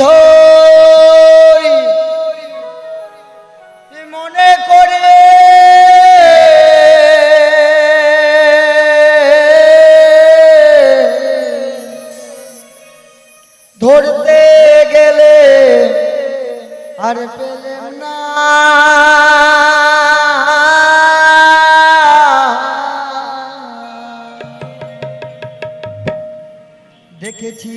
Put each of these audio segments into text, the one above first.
ধরি মনে করে? ধরতে গেলে আর পেলেন না। দেখেছি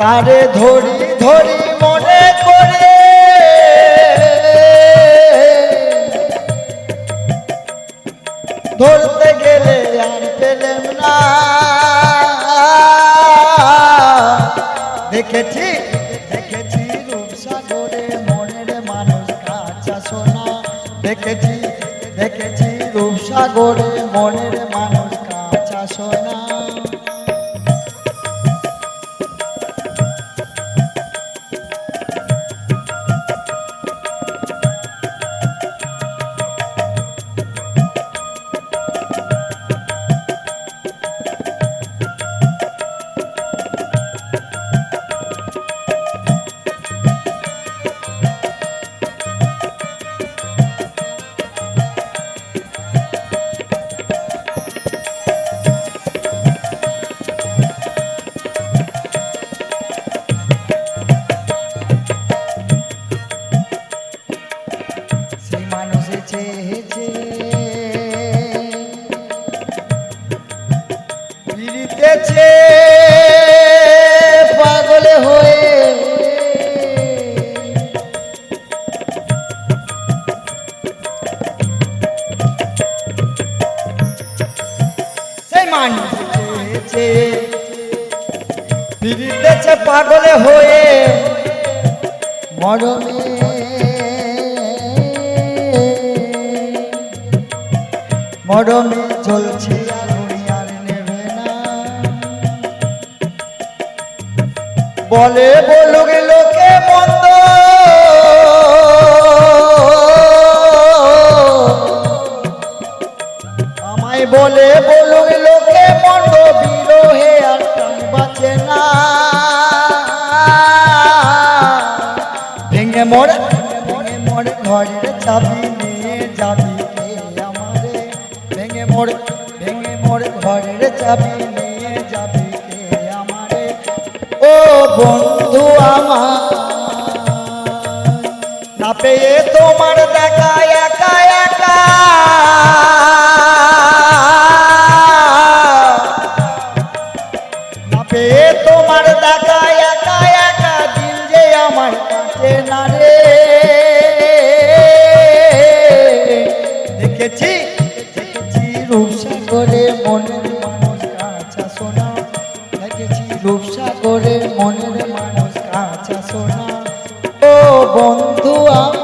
তারে ধরি ধরি মনে করে। ধরতে গেলে আর পেলাম না। দেখেছি দেখেছি রূপসাগরে মনের মানুষ কাঁচা সোনা। দেখেছি দেখেছি রূপসাগরে মনের মানুষ কাঁচা সোনা। ফিরিতেছে পাগলে হয়ে। সেই মানুষ ফিরিতেছে পাগলে হয়ে। মরমে মরমে চলছে বলে বলুক লোকে মন্দ। আমায় বলে বলুক লোকে মন্দ, বিরোহে আর টান বাঁচে না। ভেঙে মোড় ভেঙে মোড় ঘরের চাবি নিয়ে যাবি আমারে? ভেঙে মোড় ভেঙে মোড় ঘরের চাবি বন্ধু আমার। না পেয়ে তোমার দেখা একা একা। মনের মানুষ কাঁচা সোনা। ও বন্ধু আমার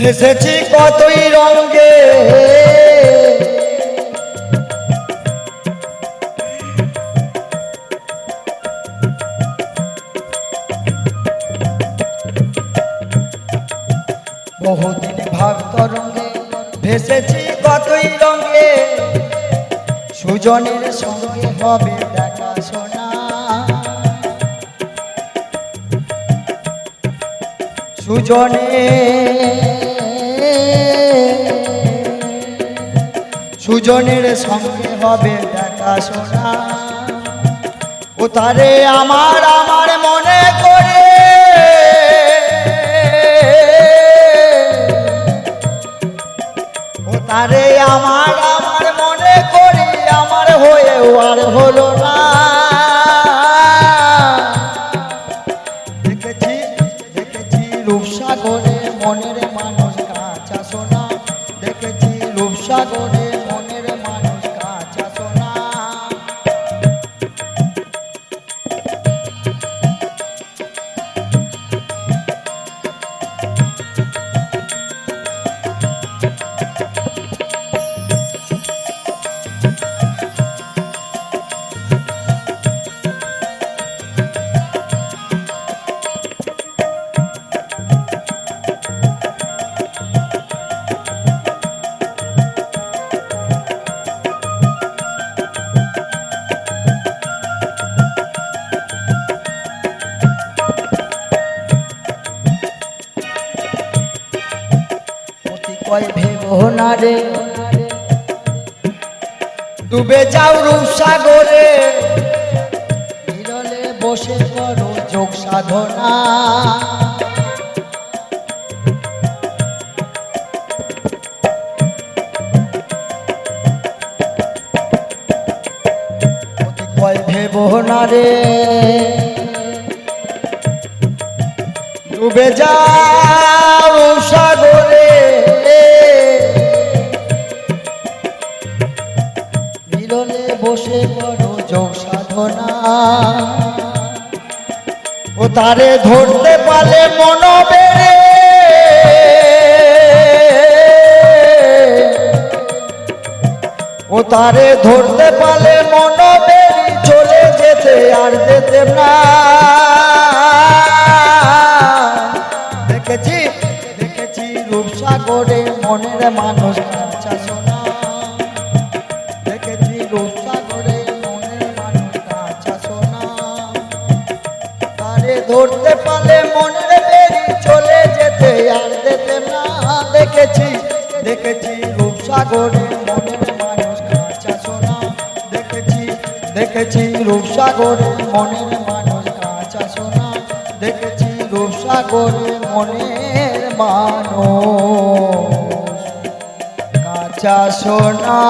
ভেসেছি কতই রঙে বহুদিন ভাবত রঙে ভেসেছি কতই রঙে সুজনের সঙ্গে হবে দেখা শোনা। সুজনে সুজনের সঙ্গে হবে দেখাশোনা ও তারে আমার আমার মনে করে। ও তারে আমার আমার মনে করি, আমার হয়েও আর হলো না। দেখেছি দেখেছি রূপসাগরে মনের মানুষ কাঁচা সোনা দেখেছি রূপসাগরে। কয় ভেবো না রে। ডুবে যাও রূপসাগরে বিরলে বসে করো যোগ সাধনা। ডুবে যাও সাগরে। বসে করো যোগ সাধনা ও তারে ধরতে পালে মন বেড়ে। ও তারে ধরতে পারলে মন বেরি চলে যেতে আর যেতে না। দেখেছি দেখেছি রূপসাগরে মনের মানুষ ধরতে পারলে মনের বেরি চলে যেতে আর যেতে না দেখেছি। দেখেছি রূপসাগরে মনের মানুষ কাঁচা সোনা। দেখেছি দেখেছি রূপসাগরে মনের মানুষ কাঁচা সোনা। দেখেছি রূপসাগরে মনের মানুষ কাঁচা সোনা।